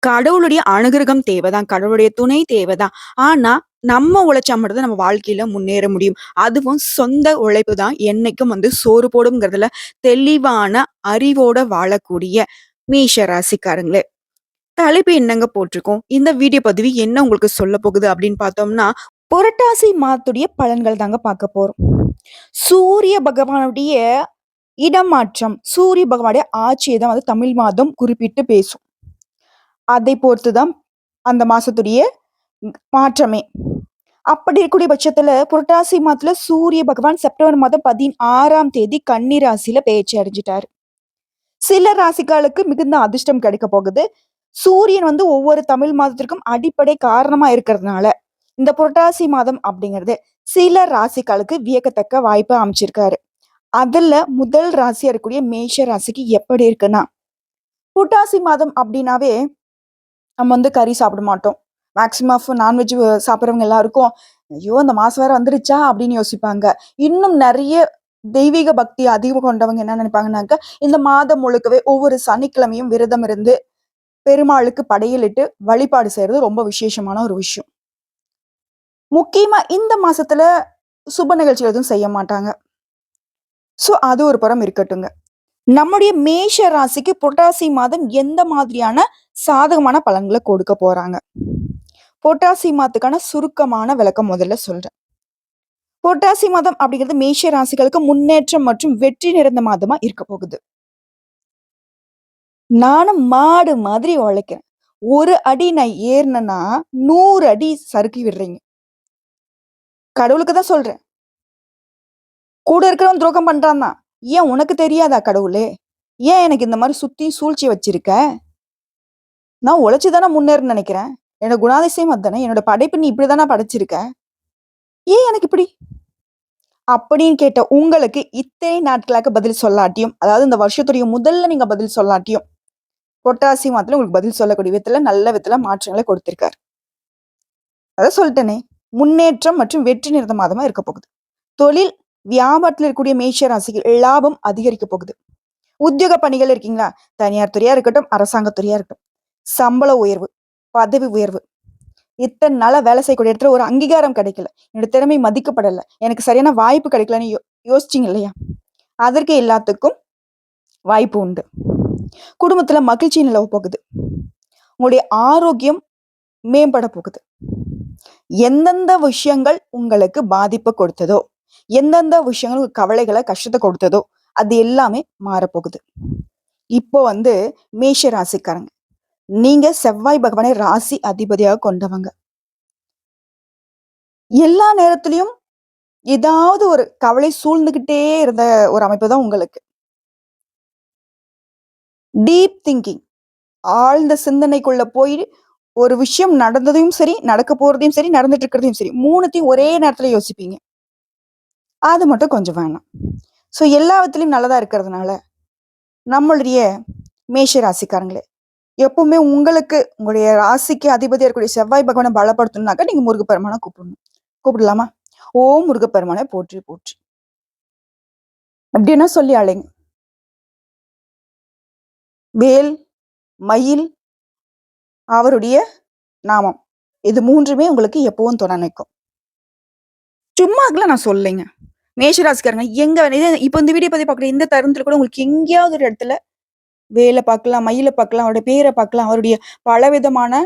கடவுளுடைய அனுகிரகம் தேவைதான். கடவுளுடைய துணை தேவைதான். ஆனா, நம்ம உழைச்சா மட்டும்தான் நம்ம வாழ்க்கையில முன்னேற முடியும். அதுவும் சொந்த உழைப்பு தான் என்னைக்கும் வந்து சோறு போடும்ங்கிறதுல தெளிவான அறிவோட வாழக்கூடிய மீஷ ராசிக்காரங்களே. தலைப்பு என்னங்க போட்டிருக்கோம்? இந்த வீடியோ பதிவு என்ன உங்களுக்கு சொல்லப் போகுது அப்படின்னு பார்த்தோம்னா, புரட்டாசி மாதத்துடைய பலன்கள் தாங்க பார்க்க போறோம். சூரிய பகவானுடைய இடமாற்றம், சூரிய பகவானுடைய ஆட்சியை தான் வந்து தமிழ் மாதம் குறிப்பிட்டு பேசும். அதை பொறுத்து தான் அந்த மாசத்துடைய மாற்றமே. அப்படி இருக்கக்கூடிய பட்சத்துல புரட்டாசி மாதத்துல சூரிய பகவான் செப்டம்பர் மாதம் 16ஆம் தேதி கன்னி ராசியில பெயர்ச்சி அடைஞ்சிட்டாரு சில ராசிகளுக்கு மிகுந்த அதிர்ஷ்டம் கிடைக்கப் போகுது. சூரியன் வந்து ஒவ்வொரு தமிழ் மாதத்திற்கும் அடிப்படை காரணமா இருக்கிறதுனால, இந்த புரட்டாசி மாதம் அப்படிங்கிறது சில ராசிகளுக்கு வியக்கத்தக்க வாய்ப்பு அமைச்சிருக்காரு. அதுல முதல் ராசியா இருக்கக்கூடிய மேஷ ராசிக்கு எப்படி இருக்குன்னா, புரட்டாசி மாதம் அப்படின்னாவே நம்ம வந்து கறி சாப்பிட மாட்டோம். மேக்ஸிமம் ஆஃப் நான்வெஜ் சாப்பிட்றவங்க எல்லாருக்கும், "ஐயோ! இந்த மாதம் வேற வந்துருச்சா?" அப்படின்னு யோசிப்பாங்க. இன்னும் நிறைய தெய்வீக பக்தி அதிகம் கொண்டவங்க என்ன நினைப்பாங்கன்னாக்க, இந்த மாதம் முழுக்கவே ஒவ்வொரு சனிக்கிழமையும் விரதம் இருந்து, பெருமாளுக்கு படையலிட்டு வழிபாடு செய்யறது ரொம்ப விசேஷமான ஒரு விஷயம். முக்கியமா இந்த மாசத்துல சுப நிகழ்ச்சிகள் எதுவும் செய்ய மாட்டாங்க. ஸோ, அது ஒரு புறம் இருக்கட்டுங்க. நம்முடைய மேஷ ராசிக்கு புரட்டாசி மாதம் எந்த மாதிரியான சாதகமான பலன்களை கொடுக்க போறாங்க? பொட்டாசி மாதத்துக்கான சுருக்கமான விளக்கம் முதல்ல சொல்றேன். பொட்டாசி மாதம் அப்படிங்கிறது மேஷ ராசிகளுக்கு முன்னேற்றம் மற்றும் வெற்றி நிறைந்த மாதமா இருக்கப் போகுது. நானும் மாடு மாதிரி உழைக்கிறேன். ஒரு அடி நான் ஏறினேன்னா நூறு அடி சறுக்கி விடுறீங்க. கடவுளுக்கு தான் சொல்றேன். கூட இருக்கிறவன் துரோகம் பண்றான் தான். ஏன் உனக்கு தெரியாதா கடவுளே? ஏன் எனக்கு இந்த மாதிரி சுத்தி சூழ்ச்சி வச்சிருக்க? நான் உழைச்சி தானே முன்னேறணும்னு நினைக்கிறேன் என்னோட குணாதிசயம் அதானே. என்னோட படைப்பு நீ இப்படி தானே படைச்சிருக்க. ஏன் எனக்கு இப்படி? அப்படின்னு கேட்ட உங்களுக்கு இத்தனை நாட்களாக பதில் சொல்லாட்டியும், அதாவது இந்த வருஷத்துடைய முதல்ல நீங்க பதில் சொல்லாட்டியும், பொட்டாசி மாதத்துல உங்களுக்கு பதில் சொல்லக்கூடிய விதத்துல நல்ல விதத்துல மாற்றங்களை கொடுத்திருக்காரு. அதை சொல்லிட்டேனே. முன்னேற்றம் மற்றும் வெற்றி நிறைந்த மாதமா இருக்க போகுது. தொழில், வியாபாரத்தில் இருக்கக்கூடிய மேஷ ராசிக்கு லாபம் அதிகரிக்கப் போகுது. உத்தியோக பணிகள் இருக்கீங்களா? தனியார் துறையா இருக்கட்டும், அரசாங்கத் துறையா இருக்கட்டும். சம்பள உயர்வு, பதவி உயர்வு. இத்தனை நாளாக வேலை செய்யக்கூடிய இடத்துல ஒரு அங்கீகாரம் கிடைக்கல. என்னோட திறமை மதிக்கப்படலை எனக்கு சரியான வாய்ப்பு கிடைக்கலன்னு யோ யோசிச்சிங்க இல்லையா? அதற்கு எல்லாத்துக்கும் வாய்ப்பு உண்டு. குடும்பத்தில் மகிழ்ச்சி நிலவு போகுது. உங்களுடைய ஆரோக்கியம் மேம்பட போகுது. எந்தெந்த விஷயங்கள் உங்களுக்கு பாதிப்பை கொடுத்ததோ, எந்தெந்த விஷயங்கள் கவலைகளை கஷ்டத்தை கொடுத்ததோ, அது எல்லாமே மாறப்போகுது. இப்போ வந்து மேஷ ராசிக்காரங்க. நீங்க செவ்வாய் பகவானை ராசி அதிபதியாக கொண்டவங்க. எல்லா நேரத்திலையும் ஏதாவது ஒரு கவலை சூழ்ந்துகிட்டே இருந்த ஒரு அமைப்பு தான் உங்களுக்கு. Deep thinking. ஆழ்ந்த சிந்தனைக்குள்ள போய் ஒரு விஷயம் நடந்ததையும் சரி, நடக்கப் போறதையும் சரி, நடந்துட்டு இருக்கிறதையும் சரி, மூணுத்தையும் ஒரே நேரத்துல யோசிப்பீங்க. அது மட்டும் கொஞ்சம் வேணாம். ஸோ எல்லா விதத்திலயும் நல்லதா இருக்கிறதுனால, நம்மளுடைய மேஷ ராசிக்காரங்களே, எப்பவுமே உங்களுக்கு உங்களுடைய ராசிக்கு அதிபதியாக இருக்கக்கூடிய செவ்வாய் பகவானை பலப்படுத்தணும்னாக்கா நீங்க முருகப்பெருமானை கூப்பிடணும். கூப்பிடலாமா? ஓ முருகப்பெருமானை போற்றி போற்றி. அப்படின்னா சொல்லி அழைங்க. வேல், மயில், அவருடைய நாமம். இது மூன்றுமே உங்களுக்கு எப்பவும் துணை நிக்கும். சும்மாக்கெல்லாம் நான் சொல்லலைங்க. மேஷராசிக்காரங்க எங்க இப்போ இந்த வீடியோ பதிவு பார்க்குற இந்த தருணத்துல கூட உங்களுக்கு எங்கேயாவது ஒரு இடத்துல வேலை பார்க்கலாம், மயிலை பார்க்கலாம், அவருடைய பேரை பார்க்கலாம், அவருடைய பலவிதமான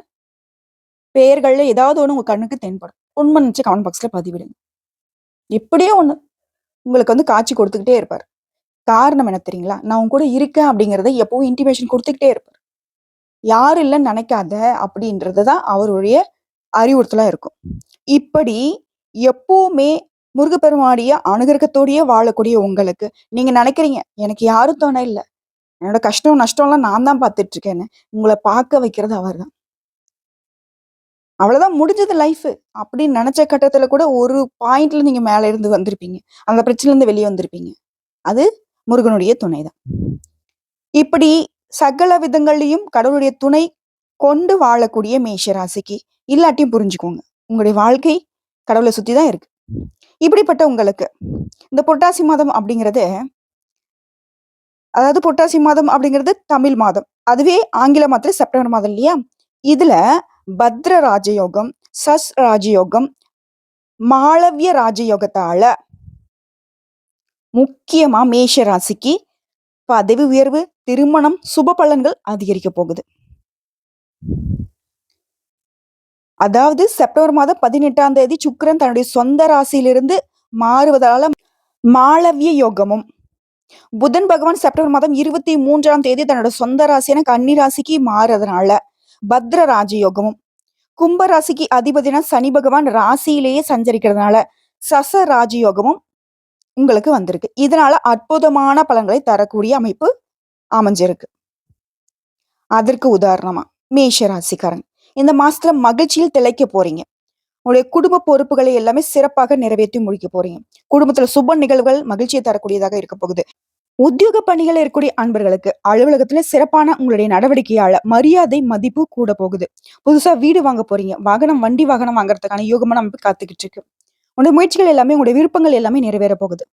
பெயர்களில் ஏதாவது ஒன்று உங்கள் கண்ணுக்கு தென்படும். உண்மை நினச்சி கமெண்ட் பாக்ஸில் பதிவிடுங்க. எப்படியோ ஒன்று உங்களுக்கு வந்து காட்சி கொடுத்துக்கிட்டே இருப்பார் காரணம் என்ன தெரியுங்களா? நான் உங்க கூட இருக்கேன் அப்படிங்கிறத எப்பவும் இன்டிமேஷன் கொடுத்துக்கிட்டே இருப்பார் யாரும் இல்லைன்னு நினைக்காத அப்படின்றது தான் அவருடைய அறிவுறுத்தலாக இருக்கும். இப்படி எப்பவுமே முருகப்பெருமாடிய அனுகிரகத்தோடையே வாழக்கூடிய உங்களுக்கு, நீங்க நினைக்கிறீங்க, எனக்கு யாரும் துணை இல்லை என்னோட கஷ்டம், நஷ்டம்லாம் நான் தான் பார்த்துட்டு இருக்கேன்னு. உங்களை பார்க்க வைக்கிறது அவர் தான் அவ்வளவுதான் முடிஞ்சது லைஃப் அப்படின்னு நினைச்ச கட்டத்துல கூட ஒரு பாயிண்ட்ல நீங்க மேல இருந்து வந்திருப்பீங்க. அந்த பிரச்சனையில இருந்து வெளியே வந்திருப்பீங்க. அது முருகனுடைய துணை தான் இப்படி சகல விதங்கள்லையும் கடவுளுடைய துணை கொண்டு வாழக்கூடிய மேஷ ராசிக்கு இல்லாட்டியும் புரிஞ்சுக்கோங்க. உங்களுடைய வாழ்க்கை கடவுளை சுத்தி தான் இருக்கு. இப்படிப்பட்ட உங்களுக்கு இந்த புரட்டாசி மாதம் அப்படிங்கிறது அதாவது புரட்டாசி மாதம் அப்படிங்கிறது தமிழ் மாதம். அதுவே ஆங்கில மாதத்துல செப்டம்பர் மாதம் இல்லையா? இதுல பத்ர ராஜயோகம் சஸ் ராஜயோகம் மாளவிய ராஜயோகத்தால முக்கியமா மேஷ ராசிக்கு பதவி உயர்வு திருமணம் சுப பலன்கள் அதிகரிக்க போகுது அதாவது செப்டம்பர் மாதம் பதினெட்டாம் தேதி சுக்கிரன் தன்னுடைய சொந்த ராசியிலிருந்து மாறுவதால மாளவிய யோகமும் புதன் பகவான் செப்டம்பர் மாதம் இருபத்தி மூன்றாம் தேதி தன்னோட சொந்த ராசியான கன்னி ராசிக்கு மாறுறதுனால பத்ர ராஜயோகமும். கும்ப ராசிக்கு அதிபதினா சனி பகவான் ராசியிலேயே சஞ்சரிக்கிறதுனால சச ராஜயோகமும் உங்களுக்கு வந்திருக்கு. இதனால அற்புதமான பலன்களை தரக்கூடிய அமைப்பு அமைஞ்சிருக்கு. அதற்கு உதாரணமா மேஷ ராசிக்காரன். இந்த மாசத்துல மகிழ்ச்சியில் திளைக்க போறீங்க. உங்களுடைய குடும்ப பொறுப்புகளை எல்லாமே சிறப்பாக நிறைவேற்றி முடிக்க போறீங்க குடும்பத்துல சுப நிகழ்வுகள் மகிழ்ச்சியை தரக்கூடியதாக இருக்க போகுது. உத்தியோக பணிகள் இருக்கக்கூடிய அன்பர்களுக்கு அலுவலகத்துல சிறப்பான உங்களுடைய நடவடிக்கையால மரியாதை மதிப்பு கூட போகுது. புதுசா வீடு வாங்க போறீங்க. வாகனம் வண்டி வாகனம் வாங்குறதுக்கான யோகமான அமைப்பு காத்துக்கிட்டு இருக்கு. உங்களுடைய முயற்சிகள் எல்லாமே உங்களுடைய விருப்பங்கள் எல்லாமே நிறைவேற போகுது.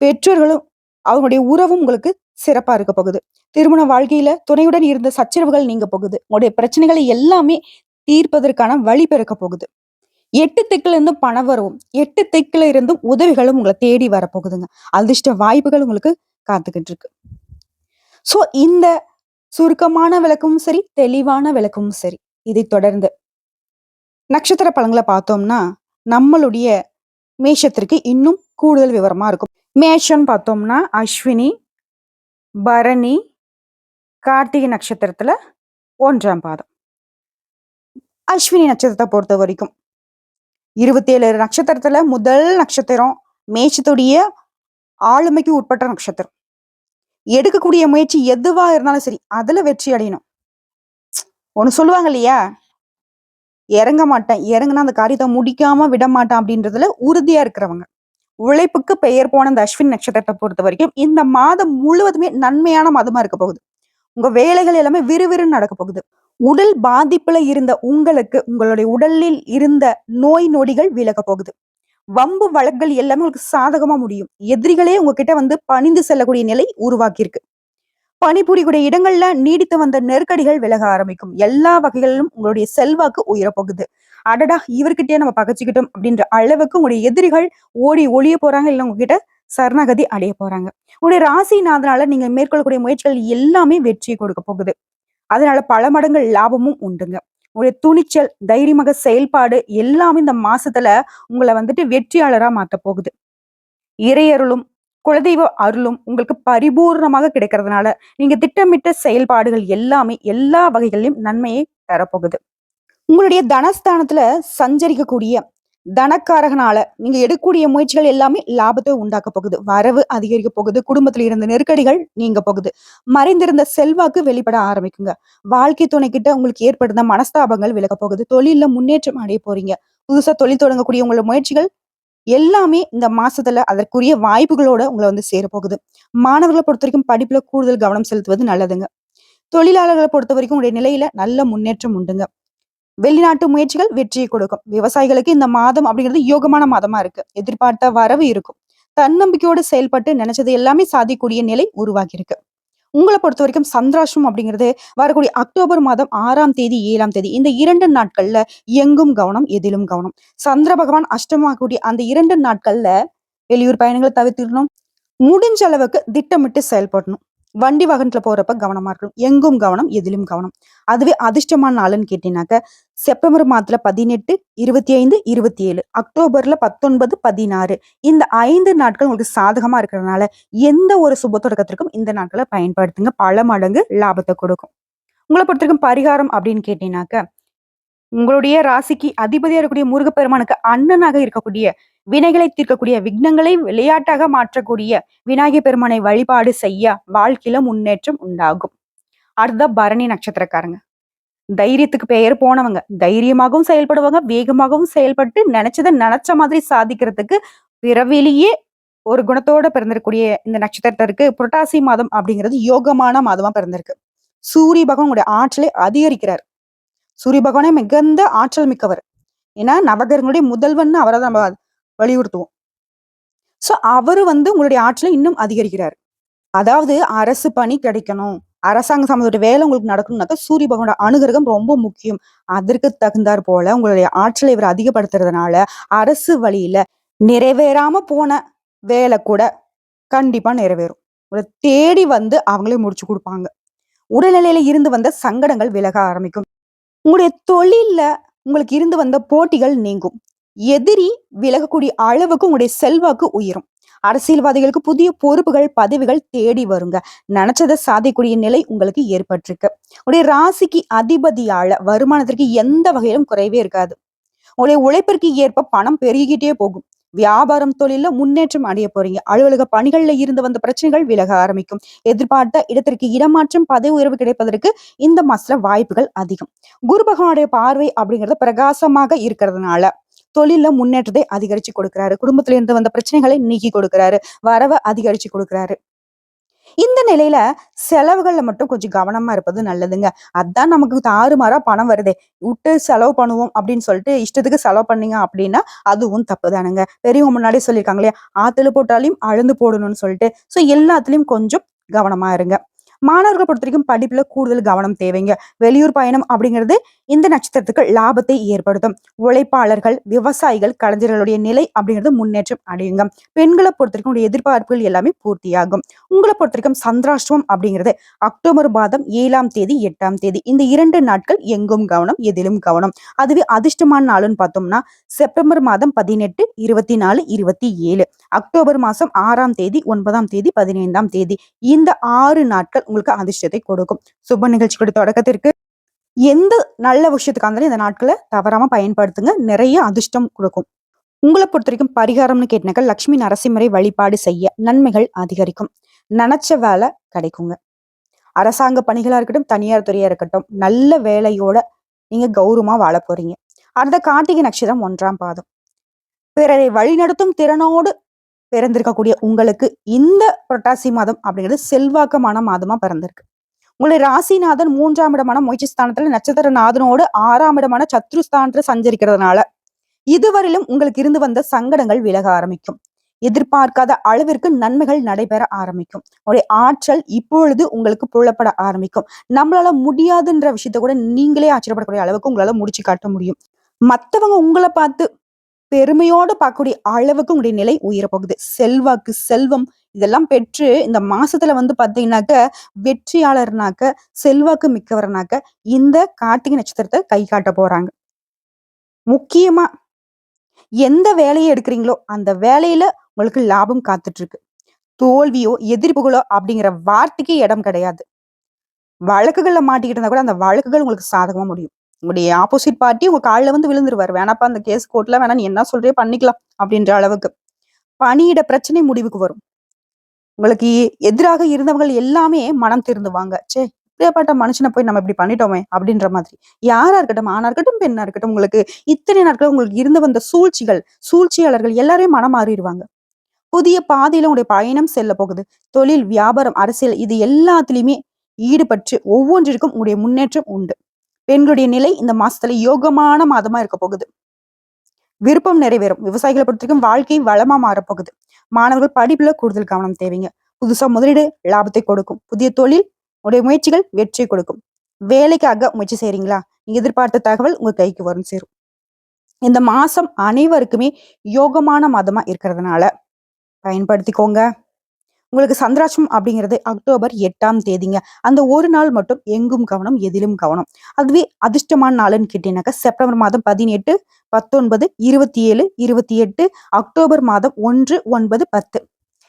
பெற்றோர்களும் அவங்களுடைய உறவும் உங்களுக்கு சிறப்பா இருக்க போகுது. திருமண வாழ்க்கையில துணையுடன் இருந்த சச்சரவுகள் நீங்க போகுது. உங்களுடைய பிரச்சனைகளை எல்லாமே தீர்ப்பதற்கான வழி பிறக்க போகுது. எட்டு திக்குல இருந்தும் பணம் வரும். எட்டு திக்குல இருந்தும் உதவிகளும் உங்களை தேடி வரப்போகுதுங்க. அதிர்ஷ்ட வாய்ப்புகள் உங்களுக்கு காத்துக்கிட்டு இருக்கு சோ இந்த சுருக்கமான விளக்கமும் சரி தெளிவான விளக்கமும் சரி இதை தொடர்ந்து நட்சத்திர பழங்களை பார்த்தோம்னா நம்மளுடைய மேஷத்திற்கு இன்னும் கூடுதல் விவரமா இருக்கும். மேஷம் பார்த்தோம்னா அஸ்வினி பரணி கார்த்திகை நட்சத்திரத்துல ஒன்றாம் பாதம். அஸ்வினி நட்சத்திரத்தை பொறுத்த வரைக்கும் இருபத்தி ஏழு நட்சத்திரத்துல முதல் நட்சத்திரம் மேய்ச்சத்துடைய ஆளுமைக்கு உட்பட்ட நட்சத்திரம். எடுக்கக்கூடிய முயற்சி எதுவா இருந்தாலும் சரி அதுல வெற்றி அடையணும். ஒண்ணு சொல்லுவாங்க இல்லையா? இறங்க மாட்டேன் இறங்குனா அந்த காரியத்தை முடிக்காம விட மாட்டேன் அப்படின்றதுல உறுதியா இருக்கிறவங்க. உழைப்புக்கு பெயர் போன இந்த அஸ்வின் நட்சத்திரத்தை பொறுத்த வரைக்கும் இந்த மாதம் முழுவதுமே நன்மையான மாதமா இருக்க போகுது. உங்க வேலைகள் எல்லாமே விறுவிறுன்னு நடக்க போகுது. உடல் பாதிப்புல இருந்த உங்களுக்கு உங்களுடைய உடலில் இருந்த நோய் நொடிகள் விலக போகுது. வம்பு வழக்குகள் எல்லாமே உங்களுக்கு சாதகமா முடியும். எதிரிகளே உங்ககிட்ட வந்து பணிந்து செல்லக்கூடிய நிலை உருவாக்கியிருக்கு. பணிபுரியக்கூடிய இடங்கள்ல நீடித்து வந்த நெருக்கடிகள் விலக ஆரம்பிக்கும். எல்லா வகைகளிலும் உங்களுடைய செல்வாக்கு உயரப்போகுது அடடா இவர்கிட்டயே நம்ம பகச்சுக்கிட்டோம் அப்படின்ற அளவுக்கு உங்களுடைய எதிரிகள் ஓடி ஒளிய போறாங்க இல்ல உங்ககிட்ட சரணாகதி அடைய போறாங்க. உங்களுடைய ராசிநாதனால நீங்க மேற்கொள்ளக்கூடிய முயற்சிகள் எல்லாமே வெற்றி கொடுக்க போகுது. அதனால பல மடங்கு லாபமும் உண்டுங்க. உங்களுடைய துணிச்சல் தைரியமாக செயல்பாடு எல்லாமே இந்த மாசத்துல உங்களை வந்துட்டு வெற்றியாளரா மாத்த போகுது. இறையருளும் குலதெய்வ அருளும் உங்களுக்கு பரிபூர்ணமாக கிடைக்கிறதுனால நீங்க திட்டமிட்ட செயல்பாடுகள் எல்லாமே எல்லா வகைகளிலும் நன்மையை தரப்போகுது. உங்களுடைய தனஸ்தானத்துல சஞ்சரிக்கக்கூடிய தனக்காரகனால நீங்க எடுக்கக்கூடிய முயற்சிகள் எல்லாமே லாபத்தை உண்டாக்க போகுது. வரவு அதிகரிக்க போகுது. குடும்பத்துல இருந்த நெருக்கடிகள் நீங்க போகுது. மறைந்திருந்த செல்வாக்கு வெளிப்பட ஆரம்பிக்குங்க. வாழ்க்கை துணை கிட்ட உங்களுக்கு ஏற்படுத்த மனஸ்தாபங்கள் விலக போகுது. தொழில முன்னேற்றம் அடைய போறீங்க. புதுசா தொழில் தொடங்கக்கூடிய உங்களோட முயற்சிகள் எல்லாமே இந்த மாசத்துல அதற்குரிய வாய்ப்புகளோட உங்களை வந்து சேர போகுது. மாணவர்களை பொறுத்த வரைக்கும் படிப்புல கூடுதல் கவனம் செலுத்துவது நல்லதுங்க. தொழிலாளர்களை பொறுத்த வரைக்கும் உங்களுடைய நிலையில நல்ல முன்னேற்றம் உண்டுங்க. வெளிநாட்டு முயற்சிகள் வெற்றியை கொடுக்கும். விவசாயிகளுக்கு இந்த மாதம் அப்படிங்கிறது யோகமான மாதமா இருக்கு. எதிர்பார்த்த வரவு இருக்கும். தன்னம்பிக்கையோடு செயல்பட்டு நினைச்சது எல்லாமே சாதிக்கூடிய நிலை உருவாகி இருக்கு உங்களை பொறுத்த வரைக்கும் சந்திராஷ்டம் அப்படிங்கிறது வரக்கூடிய அக்டோபர் மாதம் ஆறாம் தேதி ஏழாம் தேதி இந்த இரண்டு நாட்கள்ல எங்கும் கவனம் எதிலும் கவனம். சந்திர பகவான் அஷ்டமாகக்கூடிய அந்த இரண்டு நாட்கள்ல வெளியூர் பயணங்களை தவிர்த்திடணும் முடிஞ்ச அளவுக்கு திட்டமிட்டு செயல்படணும். வண்டி வாகனத்துல போறப்ப கவனமா இருக்கணும். எங்கும் கவனம் எதிலும் கவனம். அதுவே அதிர்ஷ்டமான நாளுன்னு கேட்டீங்கன்னாக்க செப்டம்பர் மாதத்துல பதினெட்டு இருபத்தி ஐந்து இருபத்தி ஏழு அக்டோபர்ல பத்தொன்பது பதினாறு. இந்த ஐந்து நாட்கள் உங்களுக்கு சாதகமா இருக்கிறதுனால எந்த ஒரு சுப தொடக்கத்திற்கும் இந்த நாட்களை பயன்படுத்துங்க. பல மடங்கு லாபத்தை கொடுக்கும். உங்களை பொறுத்தவரைக்கும் பரிகாரம் அப்படின்னு கேட்டீங்கன்னாக்க உங்களுடைய ராசிக்கு அதிபதியாக இருக்கக்கூடிய முருகப்பெருமானுக்கு அண்ணனாக இருக்கக்கூடிய வினைகளை தீர்க்கக்கூடிய விக்னங்களை விளையாட்டாக மாற்றக்கூடிய விநாயகர் பெருமானை வழிபாடு செய்ய வாழ்க்கையில முன்னேற்றம் உண்டாகும். அடுத்த பரணி நட்சத்திரக்காரங்க. தைரியத்துக்கு பெயர் போனவங்க தைரியமாகவும் செயல்படுவாங்க வேகமாகவும் செயல்பட்டு நினைச்சதை நினைச்ச மாதிரி சாதிக்கிறதுக்கு பிறவிலேயே ஒரு குணத்தோட பிறந்திருக்கக்கூடிய இந்த நட்சத்திரத்திற்கு புரட்டாசி மாதம் அப்படிங்கிறது யோகமான மாதமா பிறந்திருக்கு. சூரிய பகவான் உங்களுடைய ஆற்றலை அதிகரிக்கிறார். சூரிய பகவானே மிகுந்த ஆற்றல் மிக்கவர் ஏன்னா நவகர்களுடைய முதல்வன் அவரை தான் நம்ம வலியுறுத்துவோம் சோ அவரு வந்து உங்களுடைய ஆற்றலை இன்னும் அதிகரிக்கிறார் அதாவது அரசு பணி கிடைக்கணும் அரசாங்க சம்மந்தப்பட்ட வேலை உங்களுக்கு நடக்கணும்னாக்கா சூரிய பகவானோட அனுகிரகம் ரொம்ப முக்கியம். அதற்கு தகுந்தாற் போல உங்களுடைய ஆற்றலை இவர் அதிகப்படுத்துறதுனால, அரசு வழியில நிறைவேறாம போன வேலை கூட கண்டிப்பா நிறைவேறும். உங்களை தேடி வந்து அவங்களே முடிச்சு கொடுப்பாங்க உடல்நிலையில இருந்து வந்த சங்கடங்கள் விலக ஆரம்பிக்கும். உங்களுடைய தொழிலில் உங்களுக்கு இருந்து வந்த போட்டிகள் நீங்கும். எதிரி விலகக்கூடிய அளவுக்கு உங்களுடைய செல்வாக்கு உயரும். அரசியல்வாதிகளுக்கு புதிய பொறுப்புகள், பதவிகள் தேடி வருங்க. நினைச்சதை சாதிக்கூடிய நிலை உங்களுக்கு ஏற்பட்டிருக்கு. உங்களுடைய ராசிக்கு அதிபதியால வருமானத்திற்கு எந்த வகையிலும் குறைவே இருக்காது. உங்களுடைய உழைப்பிற்கு ஏற்ப பணம் பெருகிக்கிட்டே போகும். வியாபாரம், தொழில முன்னேற்றம் அடைய போறீங்க. அலுவலக பணிகள்ல இருந்து வந்த பிரச்சனைகள் விலக ஆரம்பிக்கும். எதிர்பார்த்த இடத்திற்கு இடமாற்றம், பதவி உயர்வு கிடைப்பதற்கு இந்த மாசத்துல வாய்ப்புகள் அதிகம். குரு பகவானுடைய பார்வை அப்படிங்கிறது பிரகாசமாக இருக்கிறதுனால, தொழில்ல முன்னேற்றத்தை அதிகரிச்சு கொடுக்கிறாரு. குடும்பத்துல இருந்து வந்த பிரச்சனைகளை நீக்கி கொடுக்கிறாரு. வரவ அதிகரிச்சு கொடுக்கிறாரு. இந்த நிலையில செலவுகள்ல மட்டும் கொஞ்சம் கவனமா இருப்பது நல்லதுங்க. அதான் நமக்கு தாறுமாறா பணம் வருதே. விட்டு செலவு பண்ணுவோம் அப்படின்னு சொல்லிட்டு இஷ்டத்துக்கு செலவு பண்ணீங்க அப்படின்னா, அதுவும் தப்பு தானுங்க பெரியவங்க முன்னாடியே சொல்லியிருக்காங்க இல்லையா? "ஆத்துல போட்டாலையும் அழுந்து போடணும்னு" சொல்லிட்டு. ஸோ எல்லாத்துலயும் கொஞ்சம் கவனமா இருங்க. மாணவர்களை பொறுத்த வரைக்கும் படிப்புல கூடுதல் கவனம் தேவைங்க. வெளியூர் பயணம் அப்படிங்கிறது இந்த நட்சத்திரத்துக்கு லாபத்தை ஏற்படுத்தும். உழைப்பாளர்கள், விவசாயிகள், கலைஞர்களுடைய நிலை அப்படிங்கிறது முன்னேற்றம் அடையுங்க. பெண்களை பொறுத்தவரைக்கும் வரைக்கும் எதிர்பார்ப்புகள் எல்லாமே பூர்த்தியாகும். உங்கள பொறுத்தவரைக்கும் சந்திராஷ்டமம் அப்படிங்கிறது அக்டோபர் மாதம் ஏழாம் தேதி, எட்டாம் தேதி. இந்த இரண்டு நாட்கள் எங்கும் கவனம், எதிலும் கவனம். அதுவே அதிர்ஷ்டமான நாளுன்னு பார்த்தோம்னா, செப்டம்பர் மாதம் 18, 24, 27. அக்டோபர் மாதம் ஆறாம் தேதி, ஒன்பதாம் தேதி, 15ஆம் தேதி. இந்த ஆறு நாட்கள் உங்களுக்கு அதிர்ஷ்டத்தை கொடுக்கும். சுப நிகழ்ச்சிகளுடைய தொடக்கத்திற்கு எந்த நல்ல விஷயத்துக்கு இருந்தாலும் இந்த நாட்களை தவறாம பயன்படுத்துங்க. நிறைய அதிர்ஷ்டம் கொடுக்கும் உங்களை பொறுத்த வரைக்கும் பரிகாரம்னு கேட்டினாக்க லட்சுமி நரசிம்மரை வழிபாடு செய்ய நன்மைகள் அதிகரிக்கும். நினைச்ச வேலை கிடைக்குங்க. அரசாங்க பணிகளா இருக்கட்டும், தனியார் துறையா இருக்கட்டும், நல்ல வேலையோட நீங்க கௌரவமா வாழப் போறீங்க. அடுத்த கார்த்திகை நட்சத்திரம் ஒன்றாம் பாதம். பிறரை வழிநடத்தும் திறனோடு பிறந்திருக்கக்கூடிய உங்களுக்கு இந்த புரட்டாசி மாதம் அப்படிங்கிறது செல்வாக்கமான மாதமா பிறந்திருக்கு. உங்களுடைய ராசிநாதன் மூன்றாம் இடமான முயற்சி ஸ்தானத்துல நட்சத்திர நாதனோடு ஆறாம் இடமான சத்ரு ஸ்தானத்துல சஞ்சரிக்கிறதுனால, இதுவரையிலும் உங்களுக்கு இருந்து வந்த சங்கடங்கள் விலக ஆரம்பிக்கும். எதிர்பார்க்காத அளவிற்கு நன்மைகள் நடைபெற ஆரம்பிக்கும். உங்களுடைய ஆற்றல் இப்பொழுது உங்களுக்கு புழப்பட ஆரம்பிக்கும். நம்மளால முடியாதுன்ற விஷயத்த கூட நீங்களே ஆச்சரியப்படக்கூடிய அளவுக்கு உங்களால முடிச்சு காட்ட முடியும். மத்தவங்க உங்களை பார்த்து பெருமையோட பார்க்கக்கூடிய அளவுக்கு உங்களுடைய நிலை உயரப் போகுது. செல்வாக்கு, செல்வம் இதெல்லாம் பெற்று இந்த மாசத்துல வந்து பார்த்தீங்கன்னாக்க, வெற்றியாளர்னாக்க, செல்வாக்கு மிக்கவர்னாக்க, இந்த கார்த்திகை நட்சத்திரத்தை கை காட்டப் போறாங்க. முக்கியமா எந்த வேலையை எடுக்கிறீங்களோ, அந்த வேலையில உங்களுக்கு லாபம் காத்துட்டு இருக்கு. தோல்வியோ, எதிர்ப்புகளோ அப்படிங்கிற வார்த்தைக்கு இடம் கிடையாது. வழக்குகள்ல மாட்டிக்கிட்டு இருந்தா கூட அந்த வழக்குகள் உங்களுக்கு சாதகமா முடியும். உங்களுடைய ஆப்போசிட் பார்ட்டி உங்க காலில் வந்து விழுந்துருவாரு. "வேணாப்பா அந்த கேஸ் கோர்ட்ல வேணா நீ என்ன சொல்றியோ பண்ணிக்கலாம்." அப்படின்ற அளவுக்கு. பணியிட பிரச்சனை முடிவுக்கு வரும். உங்களுக்கு எதிராக இருந்தவங்க எல்லாமே மனம் திருந்துவாங்க. சே இப்படியாப்பட்ட மனுஷனை போய் நம்ம இப்படி பண்ணிட்டோமே!" அப்படின்ற மாதிரி. யாரா இருக்கட்டும், ஆணா இருக்கட்டும், பெண்ணா இருக்கட்டும், உங்களுக்கு இத்தனை நாட்கள் உங்களுக்கு இருந்து வந்த சூழ்ச்சிகள், சூழ்ச்சியாளர்கள் எல்லாரையும் மனம் மாறிடுவாங்க புதிய பாதையில உங்களுடைய பயணம் செல்ல போகுது. தொழில், வியாபாரம், அரசியல் இது எல்லாத்துலயுமே ஈடுபட்டு ஒவ்வொன்றிற்கும் உங்களுடைய முன்னேற்றம் உண்டு. பெண்களுடைய நிலை இந்த மாசத்துல யோகமான மாதமா இருக்க போகுது. விருப்பம் நிறைவேறும். விவசாயிகள பொறுத்தவரைக்கும் வாழ்க்கை வளமா மாறப்போகுது. மாணவர்கள் படிப்புல கூடுதல் கவனம் தேவைங்க. புதுசா முதலீடு லாபத்தை கொடுக்கும். புதிய தொழில் உடைய முயற்சிகள் வெற்றியை கொடுக்கும். வேலைக்காக முயற்சி செய்றீங்களா? நீங்க எதிர்பார்த்த தகவல் உங்க கைக்கு வரும் சேரும். இந்த மாசம் அனைவருக்குமே யோகமான மாதமா இருக்கிறதுனால பயன்படுத்திக்கோங்க. உங்களுக்கு சந்திராட்சம் அப்படிங்கிறது அக்டோபர் எட்டாம் தேதிங்க. அந்த ஒரு நாள் மட்டும் எங்கும் கவனம், எதிலும் கவனம். அதுவே அதிர்ஷ்டமான நாளுன்னு கேட்டீங்கன்னாக்கா, செப்டம்பர் மாதம் 18, 19, 27, 28, அக்டோபர் மாதம் 1, 9, 10.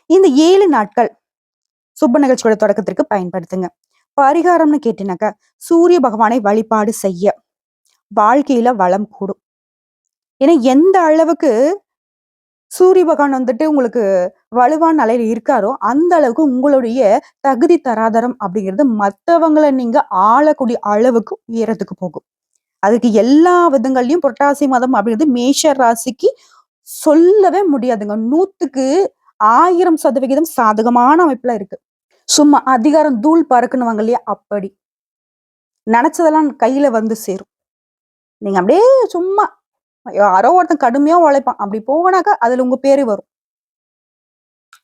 இந்த ஏழு நாட்கள் சுப நிகழ்ச்சியோட தொடக்கத்திற்கு பயன்படுத்துங்க. பரிகாரம்னு கேட்டீங்கன்னாக்கா, சூரிய பகவானை வழிபாடு செய்ய வாழ்க்கையில வளம் கூடும். ஏன்னா எந்த அளவுக்கு சூரிய பகவான் வந்துட்டு உங்களுக்கு வலுவான நிலையில இருக்காரோ, அந்த அளவுக்கு உங்களுடைய தகுதி தராதரம் அப்படிங்கிறது மற்றவங்களை நீங்க ஆளக்கூடிய அளவுக்கு உயரத்துக்கு போகும். அதுக்கு எல்லா விதங்கள்லயும் புரட்டாசி மாதம் அப்படிங்கிறது மேஷ ராசிக்கு சொல்லவே முடியாதுங்க. 100க்கு 1000% சாதகமான அமைப்புல இருக்கு. சும்மா அதிகாரம் தூள் பறக்குன்னுவாங்க இல்லையா? அப்படி. நினைச்சதெல்லாம் கையில வந்து சேரும். நீங்க அப்படியே சும்மா யாரோ ஒருத்தன் கடுமையா உழைப்பான். அப்படி போனாக்கா அதுல உங்க பேரு வரும்.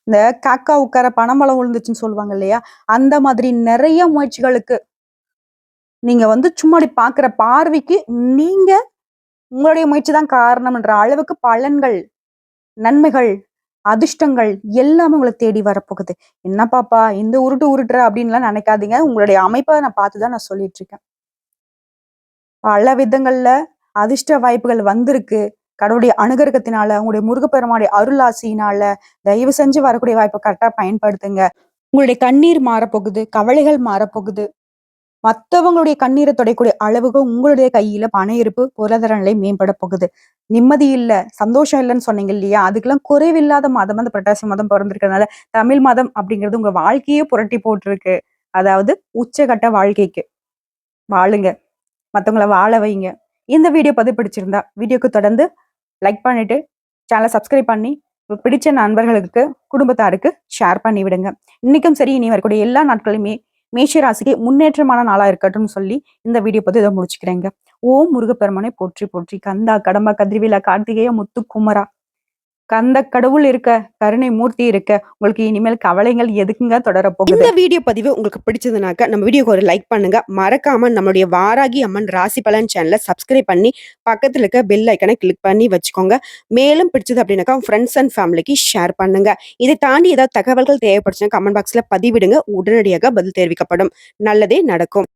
இந்த காக்கா உட்கார பணமளம் விழுந்துச்சுன்னு சொல்லுவாங்க இல்லையா? அந்த மாதிரி நிறைய முயற்சிகளுக்கு நீங்க வந்து சும்மா பாக்குற பார்வைக்கு, நீங்க உங்களுடைய முயற்சி தான் காரணம்ன்ற அளவுக்கு பலன்கள், நன்மைகள், அதிர்ஷ்டங்கள் எல்லாமே உங்களை தேடி வரப்போகுது. "என்ன பாப்பா இந்த உருட்டு உருட்டுற" அப்படின்லாம் நினைக்காதீங்க உங்களுடைய அமைப்பை நான் பார்த்து தான் நான் சொல்லிட்டுருக்கேன். பல விதங்கள்ல அதிர்ஷ்ட வாய்ப்புகள் வந்திருக்கு. கடவுளுடைய அனுகிரகத்தினால, உங்களுடைய முருகப்பெருமானுடைய அருளாசியினால, தயவு செஞ்சு வரக்கூடிய வாய்ப்பை கரெக்டாக பயன்படுத்துங்க. உங்களுடைய கண்ணீர் மாறப்போகுது, கவலைகள் மாறப்போகுது. மற்றவங்களுடைய கண்ணீரை தொடக்கூடிய அளவுக்கு உங்களுடைய கையில பண இருப்பு, பொருளாதார நிலை மேம்பட போகுது. நிம்மதி இல்ல, சந்தோஷம் இல்லைன்னு சொன்னீங்க இல்லையா? அதுக்கெல்லாம் குறைவில்லாத மாதம் அந்த புரட்டாசி மாதம் பிறந்திருக்கிறதுனால தமிழ் மாதம் அப்படிங்கிறது உங்க வாழ்க்கையே புரட்டி போட்டுருக்கு. அதாவது உச்சகட்ட வாழ்க்கைக்கு. வாழுங்க. மற்றவங்கள வாழ வைங்க. இந்த வீடியோ பதிவு பிடிச்சிருந்தா, வீடியோக்கு தொடர்ந்து லைக் பண்ணிட்டு, சேனலை சப்ஸ்கிரைப் பண்ணி, உங்களுக்கு பிடிச்ச நண்பர்களுக்கு, குடும்பத்தாருக்கு ஷேர் பண்ணி விடுங்க. இன்னைக்கும் சரி, இனி வரக்கூடிய எல்லா நாட்களுமே மேஷராசிக்கு முன்னேற்றமான நாளா இருக்கட்டும்னு சொல்லி, இந்த வீடியோ பதிவு இதை முடிச்சுக்கிறேங்க. ஓம் முருகப்பெருமானை போற்றி போற்றி, கந்தா, கடம்பா, கதிர்விழா கார்த்திகேய முத்து குமரா கந்த கடவுள் இருக்க, கருணை மூர்த்தி இருக்க, உங்களுக்கு இனிமேல் கவலைகள் எதுக்குங்க தொடரப்போகுது இந்த வீடியோ பதிவு உங்களுக்கு பிடிச்சதுனாக்க, நம்ம வீடியோக்கு ஒரு லைக் பண்ணுங்க. மறக்காம நம்மளுடைய வாராகி அம்மன் ராசி பலன் சேனலை சப்ஸ்கிரைப் பண்ணி, பக்கத்தில் இருக்க பெல் ஐக்கனை கிளிக் பண்ணி வச்சுக்கோங்க. மேலும் பிடிச்சது அப்படின்னாக்கா ஃப்ரெண்ட்ஸ் அண்ட் ஃபேமிலிக்கு ஷேர் பண்ணுங்க. இதை தாண்டி ஏதாவது தகவல்கள் தேவைப்படுச்சுன்னா கமெண்ட் பாக்ஸ்ல பதிவிடுங்க. உடனடியாக பதில் தெரிவிக்கப்படும். நல்லதே நடக்கும்.